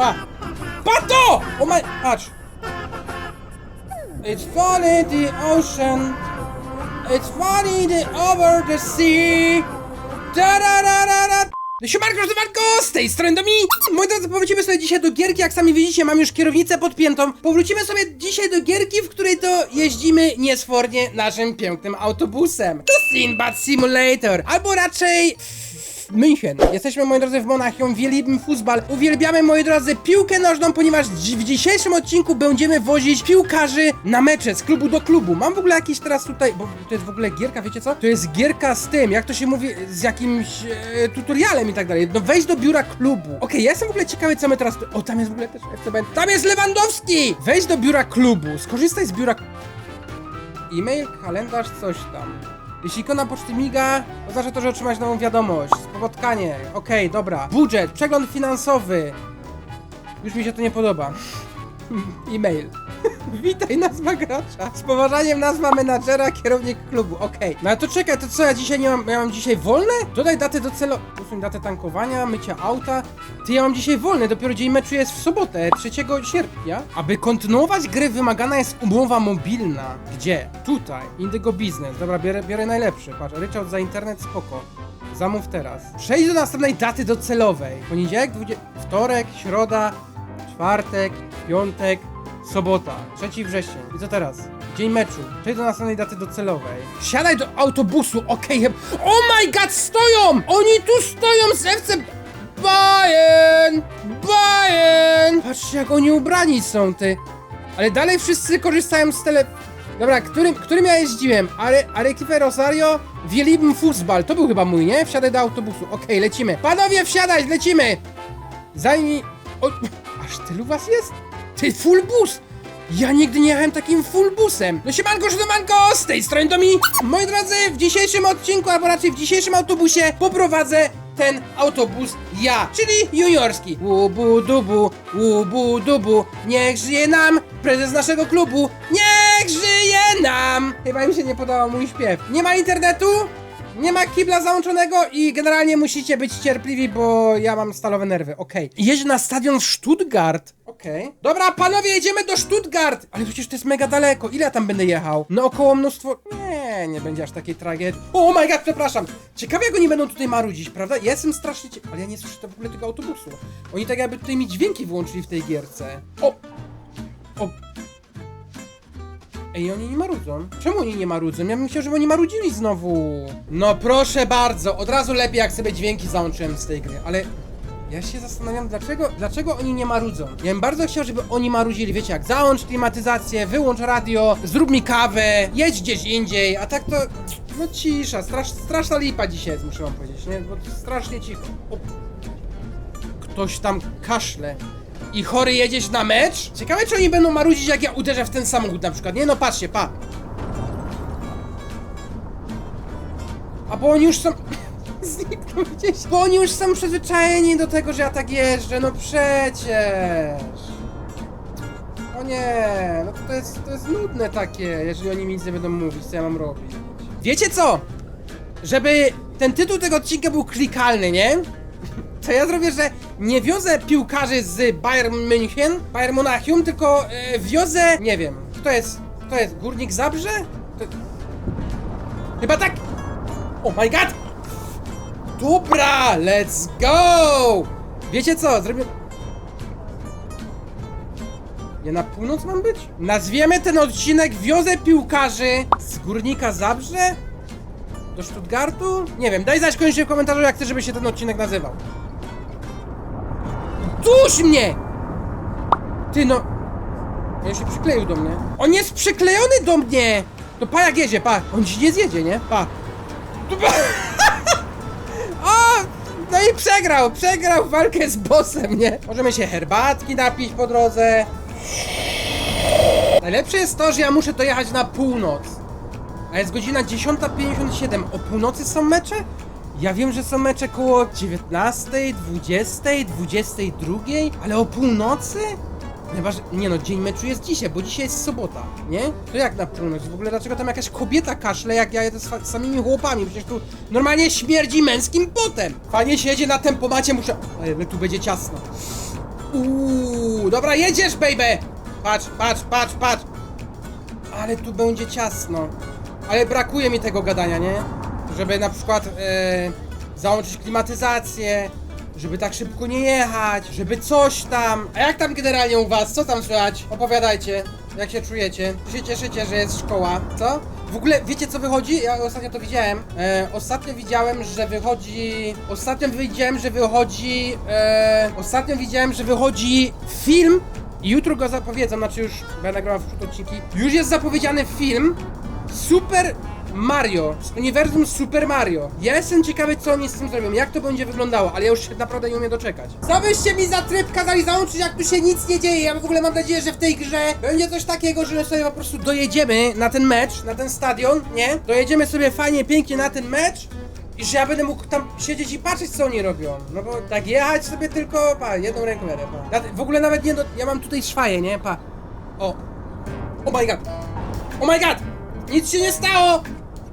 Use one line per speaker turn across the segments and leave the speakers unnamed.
Pa! Pa to! O my... Patrz! It's funny the ocean It's funny the over the sea da da da da da Siemanko, Żdywanko, z tej strony Domi! Moi drodzy, powrócimy sobie dzisiaj do gierki, jak sami widzicie, mam już kierownicę podpiętą. Powrócimy sobie dzisiaj do gierki, w której to jeździmy niesfornie naszym pięknym autobusem. To Sinbad Simulator, albo raczej... München. Jesteśmy, moi drodzy, w Monachium, wielbimy futbal. Uwielbiamy, moi drodzy, piłkę nożną, ponieważ w dzisiejszym odcinku będziemy wozić piłkarzy na mecze z klubu do klubu. Mam w ogóle jakiś teraz tutaj, bo to jest w ogóle gierka, wiecie co? To jest gierka z tym, jak to się mówi, z jakimś e, tutorialem i tak dalej. No wejść do biura klubu. Okej, ja jestem w ogóle ciekawy, co my teraz. O, tam jest w ogóle też FCB. Tam jest Lewandowski! Wejść do biura klubu, skorzystaj z biura E-mail, kalendarz, coś tam. Jeśli ikona poczty miga, oznacza to, że otrzymać nową wiadomość. Spotkanie. Okej, dobra. Budżet, przegląd finansowy. Już mi się to nie podoba. E-mail. Witaj, nazwa gracza. Z poważaniem nazwa menadżera, kierownik klubu. Okej. No ale to czekaj, to co, ja dzisiaj nie mam, ja mam dzisiaj wolne? Dodaj datę do celu... Usuń datę tankowania, mycia auta. Ty, ja mam dzisiaj wolne, dopiero dzień meczu jest w sobotę, 3 sierpnia. Aby kontynuować gry wymagana jest umowa mobilna. Gdzie? Tutaj. Indygo Business. Dobra, biorę, biorę najlepszy. Patrz, ryczałt za internet, spoko. Zamów teraz. Przejdź do następnej daty docelowej. Poniedziałek, 20... wtorek, środa, czwartek, piątek, sobota, 3 września. I co teraz? Dzień meczu. Przejdź do następnej daty docelowej. Siadaj do autobusu, okej. Okay. Oh my god, stoją! Oni tu stoją z FC Bayern! Bayern! Patrzcie, jak oni ubrani są, ty. Ale dalej wszyscy korzystają z tele... Dobra, którym, którym ja jeździłem? Are, Arequipe Rosario? Wielibm Fußball. To był chyba mój, nie? Wsiadaj do autobusu. Okej, lecimy. Panowie, wsiadać, lecimy! Zajmij... O, aż tylu was jest? Ty, full bus! Ja nigdy nie jechałem takim full busem. No siemanko, siemanko, z tej strony Domi. Moi drodzy, w dzisiejszym odcinku, albo raczej w dzisiejszym autobusie poprowadzę ten autobus ja, czyli juniorski. Łubu dubu, łubu dubu, niech żyje nam prezes naszego klubu, niech żyje nam. Chyba im się nie podobał mój śpiew. Nie ma internetu, nie ma kibla załączonego i generalnie musicie być cierpliwi, bo ja mam stalowe nerwy. Okej. Jedź na stadion Stuttgart. Okej. Dobra, panowie, jedziemy do Stuttgart! Ale przecież to jest mega daleko. Ile ja tam będę jechał? No około mnóstwo... Nie, nie będzie aż takiej tragedii. Oh my god, przepraszam! Ciekawe jak oni będą tutaj marudzić, prawda? Ja jestem strasznie cie... Ale ja nie słyszę to w ogóle tego autobusu. Oni tak jakby tutaj mi dźwięki wyłączyli w tej gierce. O! O! Ej, oni nie marudzą. Czemu oni nie marudzą? Ja bym chciał, żeby oni marudzili znowu. No proszę bardzo, od razu lepiej jak sobie dźwięki załączyłem z tej gry, ale... Ja się zastanawiam, dlaczego, dlaczego oni nie marudzą. Ja bym bardzo chciał, żeby oni marudzili. Wiecie jak, załącz klimatyzację, wyłącz radio, zrób mi kawę, jedź gdzieś indziej, a tak to... No cisza, strasz, straszna lipa dzisiaj jest, muszę wam powiedzieć, nie? Bo to strasznie cicho. O. Ktoś tam kaszle. I chory jedziesz na mecz? Ciekawe, czy oni będą marudzić, jak ja uderzę w ten samochód na przykład. Nie no, patrzcie, pa. A bo oni już są... Zniknął gdzieś. Bo oni już są przyzwyczajeni do tego, że ja tak jeżdżę, no przecież. O nie, no to, to jest, to jest nudne takie, jeżeli oni mi nic nie będą mówić, co ja mam robić. Wiecie co? Żeby ten tytuł tego odcinka był klikalny, nie? To ja zrobię, że nie wiozę piłkarzy z Bayern München, Bayern Monachium, tylko e, wiozę, nie wiem, kto jest, kto jest, Górnik Zabrze? To... Chyba tak! Oh my god! Dobra, let's go! Wiecie co, zrobię... Ja na północ mam być? Nazwiemy ten odcinek Wiozę piłkarzy z Górnika Zabrze? Do Stuttgartu? Nie wiem, daj znać koniecznie w komentarzu, jak chcesz, żeby się ten odcinek nazywał. Duś mnie! Ty no... On się przykleił do mnie. On jest przyklejony do mnie! To pa jak jedzie, pa. On ci nie zjedzie, nie? Pa. O! No i przegrał! Przegrał walkę z bossem, nie? Możemy się herbatki napić po drodze. Najlepsze jest to, że ja muszę dojechać na północ. A jest godzina 10.57. O północy są mecze? Ja wiem, że są mecze koło 19, 20, 22, ale o północy? Najważniej, nie no, dzień meczu jest dzisiaj, bo dzisiaj jest sobota, nie? To jak na północ? W ogóle dlaczego tam jakaś kobieta kaszle, jak ja jedę z samymi chłopami? Przecież tu normalnie śmierdzi męskim potem. Fajnie siedzie na tempomacie, muszę... Ale tu będzie ciasno. Uuu, dobra, jedziesz, baby! Patrz, patrz, patrz, patrz! Ale tu będzie ciasno. Ale brakuje mi tego gadania, nie? Żeby na przykład e, załączyć klimatyzację, żeby tak szybko nie jechać, żeby coś tam. A jak tam generalnie u was? Co tam słychać? Opowiadajcie, jak się czujecie? Czy się cieszycie, że jest szkoła? Co? W ogóle wiecie co wychodzi? Ja ostatnio to widziałem. E, ostatnio widziałem, że wychodzi. Ostatnio widziałem, że wychodzi. E, ostatnio widziałem, że wychodzi film. I jutro go zapowiedzą, znaczy już będę nagrywał w odcinki. Już jest zapowiedziany film Super Mario z uniwersum Super Mario. Ja jestem ciekawy, co oni z tym zrobią, jak to będzie wyglądało, ale ja już się naprawdę nie umiem doczekać. Co byście mi za tryb kazali załączyć, jak tu się nic nie dzieje? Ja w ogóle mam nadzieję, że w tej grze będzie coś takiego, że my sobie po prostu dojedziemy na ten mecz, na ten stadion, nie? Dojedziemy sobie fajnie, pięknie na ten mecz. I że ja będę mógł tam siedzieć i patrzeć, co oni robią. No bo tak jechać sobie tylko, pa, jedną ręką jadę, pa. W ogóle nawet nie do... Ja mam tutaj szwaję, nie? Pa. O. Oh my god. Oh my god! Nic się nie stało!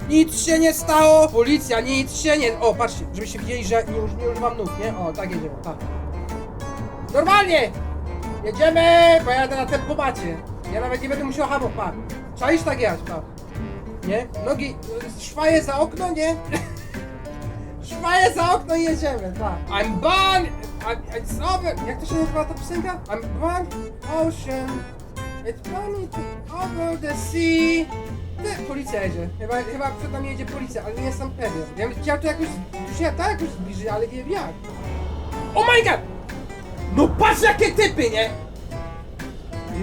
Nic się nie stało! Policja, nic się nie... O, patrzcie, żebyście widzieli, że nie, uż, nie używam nóg, nie? O, tak jedziemy, pa. Normalnie! Jedziemy, bo ja jadę na tempomacie. Ja nawet nie będę musiał hamować, pa. Czaisz tak jechać, pa. Nie? Nogi, szwaje za okno, nie? szwaje za okno i jedziemy, pa. I'm born... I- It's over... Jak to się nazywa ta piosenka? I'm born ocean... It's over the sea. Ty, policja jedzie. Chyba, chyba przed nami jedzie policja, ale nie jestem pewien. Ja bym chciał to jakoś, się tak jakoś zbliżyć, ale nie wiem jak. Oh my god! No patrz jakie typy, nie?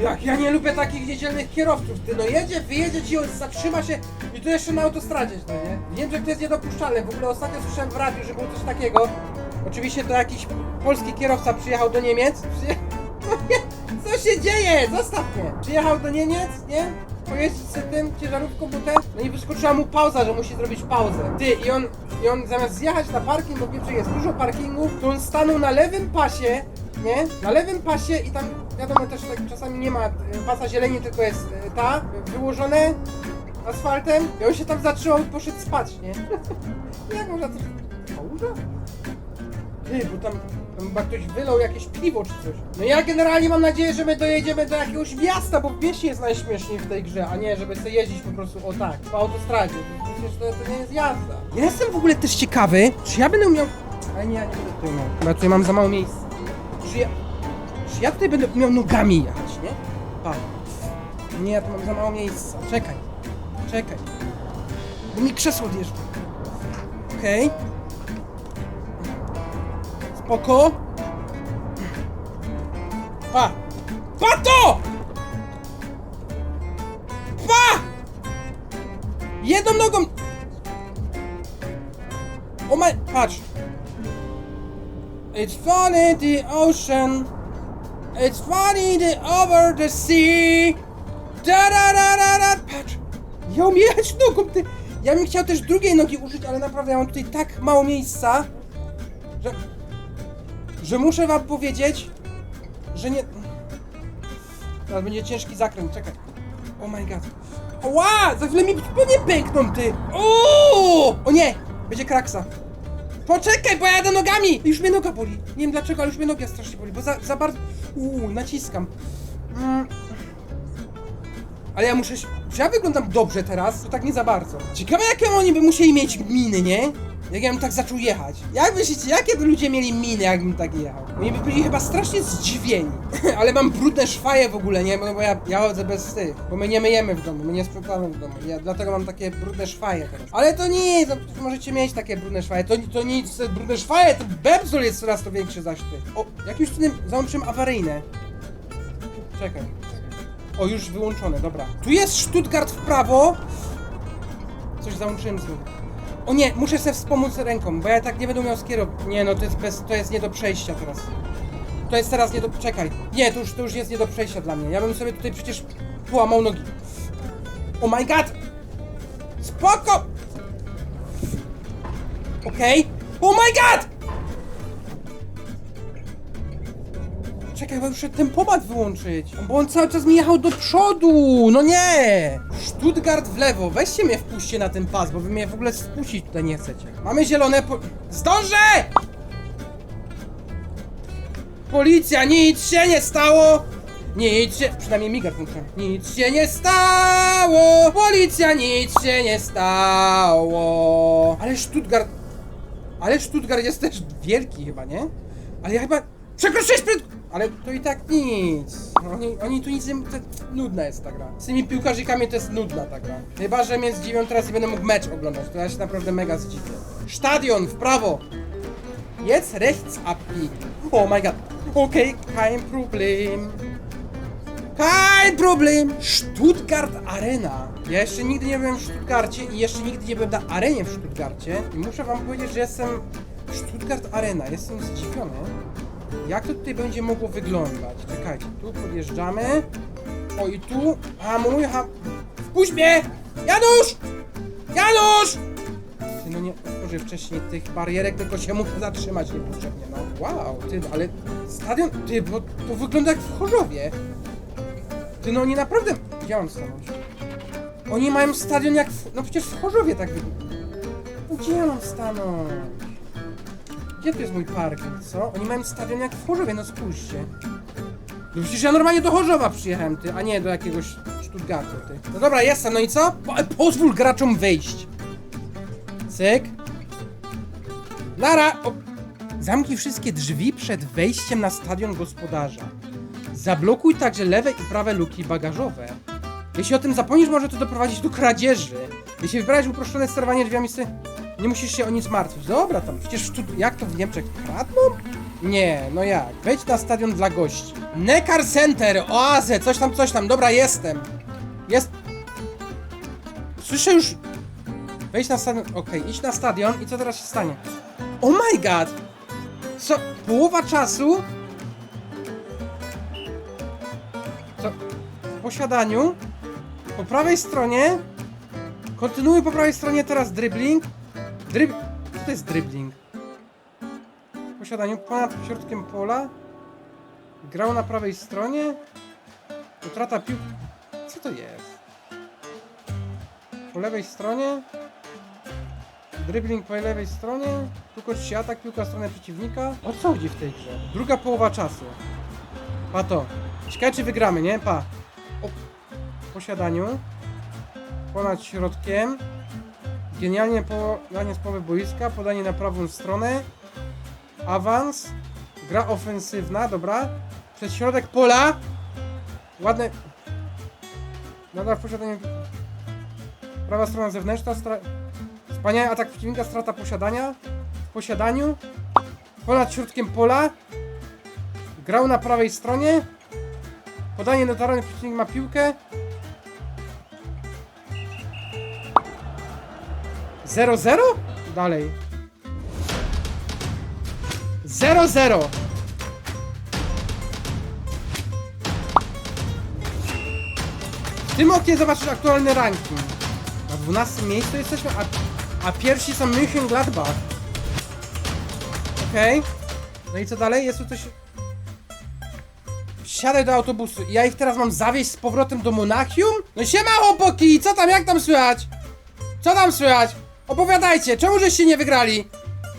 Jak ja nie lubię takich niedzielnych kierowców, ty no jedzie, wyjedzie ci, zatrzyma się i to jeszcze na autostradzie, no nie? W Niemczech to jest niedopuszczalne, w ogóle ostatnio słyszałem w radiu, że było coś takiego. Oczywiście to jakiś polski kierowca przyjechał do Niemiec. Przyje... Co się dzieje? Zostaw mnie! Przyjechał do Niemiec, nie? Pojeździć z tym ciężarówką butem, no i wyskoczyła mu pauza, że musi zrobić pauzę. Ty, i on, i on zamiast zjechać na parking, bo w Niemczech jest dużo parkingów, to on stanął na lewym pasie, nie? Na lewym pasie i tam, wiadomo też tak czasami nie ma e, pasa zieleni, tylko jest e, ta, wyłożone asfaltem i on się tam zatrzymał i poszedł spać, nie? Jak można coś... Kałuża? Ty, bo tam chyba ktoś wylał jakieś piwo czy coś. No ja generalnie mam nadzieję, że my dojedziemy do jakiegoś miasta, bo mieście jest najśmieszniej w tej grze, a nie żeby sobie jeździć po prostu o tak, po autostradzie. Przecież to, to nie jest jazda. Ja jestem w ogóle też ciekawy, czy ja będę miał... Ale nie, ja nie będę tutaj miał, bo ja tutaj mam za mało miejsca. Czy ja... Czy ja tutaj będę miał nogami jechać, nie? Pa. Nie, ja tu mam za mało miejsca. Czekaj. Czekaj. Bo mi krzesło odjeżdża. Okej. Spoko. Pa! Pa to! Pa! Jedną nogą! O my... Patrz! It's funny the ocean It's funny the over the sea da da da da da Patrz! Ja umiem nogą, ty! Ja bym chciał też drugiej nogi użyć, ale naprawdę ja mam tutaj tak mało miejsca, że... Że muszę wam powiedzieć, że nie... Teraz będzie ciężki zakręt, czekaj. Oh my god. Ła! Za chwilę mi nie pękną, ty! O! O nie! Będzie kraksa. Poczekaj, bo ja jadę nogami! Już mnie noga boli. Nie wiem dlaczego, ale już mnie noga strasznie boli, bo za, za bardzo... Uuu, naciskam. Mm. Ale ja muszę. Czy ja wyglądam dobrze teraz? To tak nie za bardzo. Ciekawe jakie oni by musieli mieć miny, nie? Jak ja bym tak zaczął jechać. Jak myślicie, jakie by ludzie mieli miny, jakbym tak jechał? Oni by byli chyba strasznie zdziwieni. Ale mam brudne szwaje w ogóle, nie? Bo, bo ja, ja chodzę bez tych. Bo my nie myjemy w domu, my nie sprzątamy w domu. Ja dlatego mam takie brudne szwaje teraz. Ale to nic, no, możecie mieć takie brudne szwaje. To, to nic, te brudne szwaje, to bebzol jest coraz to większy zaś ty. O, jakimś cudem załączyłem awaryjne. Czekaj. O, już wyłączone, dobra. Tu jest Stuttgart w prawo. Coś załączyłem znowu. O nie, muszę sobie wspomóc ręką, bo ja tak nie będę miał skierować. Nie no, to jest bez, to jest nie do przejścia teraz. To jest teraz nie do... czekaj. Nie, to już, to już jest nie do przejścia dla mnie. Ja bym sobie tutaj przecież połamał nogi. Oh my god! Spoko! Okej. Oh my god! Czekaj, bo muszę tempomat wyłączyć. Bo on cały czas mi jechał do przodu. No nie! Stuttgart w lewo. Weźcie mnie wpuśćcie na ten pas, bo wy mnie w ogóle spuścić tutaj nie chcecie. Mamy zielone po... Zdążę! Policja, nic się nie stało! Nic się... Przynajmniej migar muszę. Nic się nie stało! Policja, nic się nie stało! Ale Stuttgart... Ale Stuttgart jest też wielki chyba, nie? Ale ja chyba... Przekroczyłeś prędkość! Ale to i tak nic. Oni, oni tu nic nie... To nudna jest ta gra. Z tymi piłkarzykami to jest nudna ta gra. Chyba, że mnie zdziwią teraz i będę mógł mecz oglądać. To ja się naprawdę mega zdziwię. Stadion w prawo! Jetzt rechts abbiegen. Oh my god. Okay, kein Problem. Kein Problem! Stuttgart Arena. Ja jeszcze nigdy nie byłem w Stuttgarcie i jeszcze nigdy nie byłem na arenie w Stuttgarcie. I muszę wam powiedzieć, że jestem Stuttgart Arena. Jestem zdziwiony. Jak to tutaj będzie mogło wyglądać? Czekajcie, tu podjeżdżamy. O i tu hamuj, ham... Wpuść mnie! Janusz! Janusz! Ty, no nie otworzę wcześniej tych barierek, tylko się muszę zatrzymać niepotrzebnie, no. Wow, ty, ale stadion, ty, bo to wygląda jak w Chorzowie. Ty, no oni naprawdę... Gdzie mam stanąć? Oni mają stadion jak w... No przecież w Chorzowie tak wygląda. Gdzie ja mam stanąć? Gdzie tu jest mój parking, co? Oni mają stadion jak w Chorzowie, no spójrzcie. No przecież ja normalnie do Chorzowa przyjechałem, ty, a nie do jakiegoś Stuttgartu, ty. No dobra, jestem, no i co? Po, pozwól graczom wejść. Cyk. Lara! O... Zamknij wszystkie drzwi przed wejściem na stadion gospodarza. Zablokuj także lewe i prawe luki bagażowe. Jeśli o tym zapomnisz, może to doprowadzić do kradzieży. Jeśli wybrałeś uproszczone sterowanie drzwiami, sy, nie musisz się o nic martwić. Dobra, tam przecież tu, jak to w Niemczech kradną? Nie, no jak? Wejdź na stadion dla gości. Neckar Center, oazę, coś tam, coś tam. Dobra, jestem. Jest... Słyszę już... Wejdź na stadion, okej, idź na stadion i co teraz się stanie? Oh my god! Co, połowa czasu? Co, w posiadaniu? Po prawej stronie? Kontynuuj po prawej stronie teraz dribbling. Dryb... Co to jest dribbling? W posiadaniu ponad środkiem pola? Grał na prawej stronie? Utrata pił... Co to jest? Po lewej stronie? Dribbling po lewej stronie, tu kończy się atak, piłka w stronę przeciwnika. O co chodzi w tej grze? Druga połowa czasu. Pa to. Ciekawe czy wygramy, nie? Pa. O. W posiadaniu. Ponad środkiem. Genialnie podanie z połowy boiska, podanie na prawą stronę. Awans. Gra ofensywna, dobra. Przez środek pola. Ładne. Nadal w posiadaniu. Prawa strona zewnętrzna. Stra... Wspaniały atak przeciwnika, strata posiadania. W posiadaniu. Ponad środkiem pola. Grał na prawej stronie. Podanie na teren, przeciwnik ma piłkę. 0-0? Dalej. 0-0. W tym oknie zobaczysz aktualny ranking. Na 12 miejscu jesteśmy, a, a pierwsi są München Gladbach. Okej. No i co dalej? Jest tu coś... Siadaj do autobusu. Ja ich teraz mam zawieźć z powrotem do Monachium? No siema chłopaki! Co tam, jak tam słychać? Co tam słychać? Opowiadajcie, czemu żeście nie wygrali?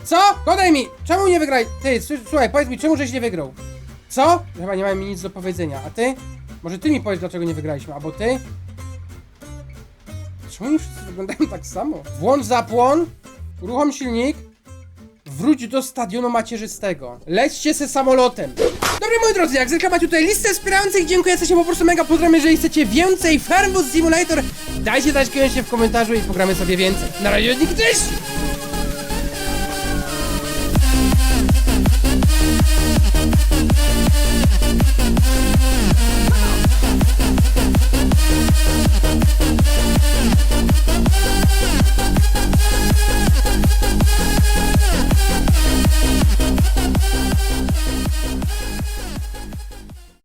Co? Godaj mi! Czemu nie wygrali? Ty, słuchaj, powiedz mi, czemu żeś nie wygrał? Co? Chyba nie mają mi nic do powiedzenia. A ty? Może ty mi powiedz, dlaczego nie wygraliśmy, albo ty? Czemu oni wszyscy wyglądają tak samo? Włącz zapłon, uruchom silnik, wróć do stadionu macierzystego. Lećcie se samolotem. Dobry moi drodzy, jak zwykle macie tutaj listę wspierających, dziękuję, jesteście po prostu mega pozdrawiam, jeżeli chcecie więcej Farmhouse Simulator, dajcie znać koniecznie w komentarzu i pogramy sobie więcej. Na razie, dzięki, cześć!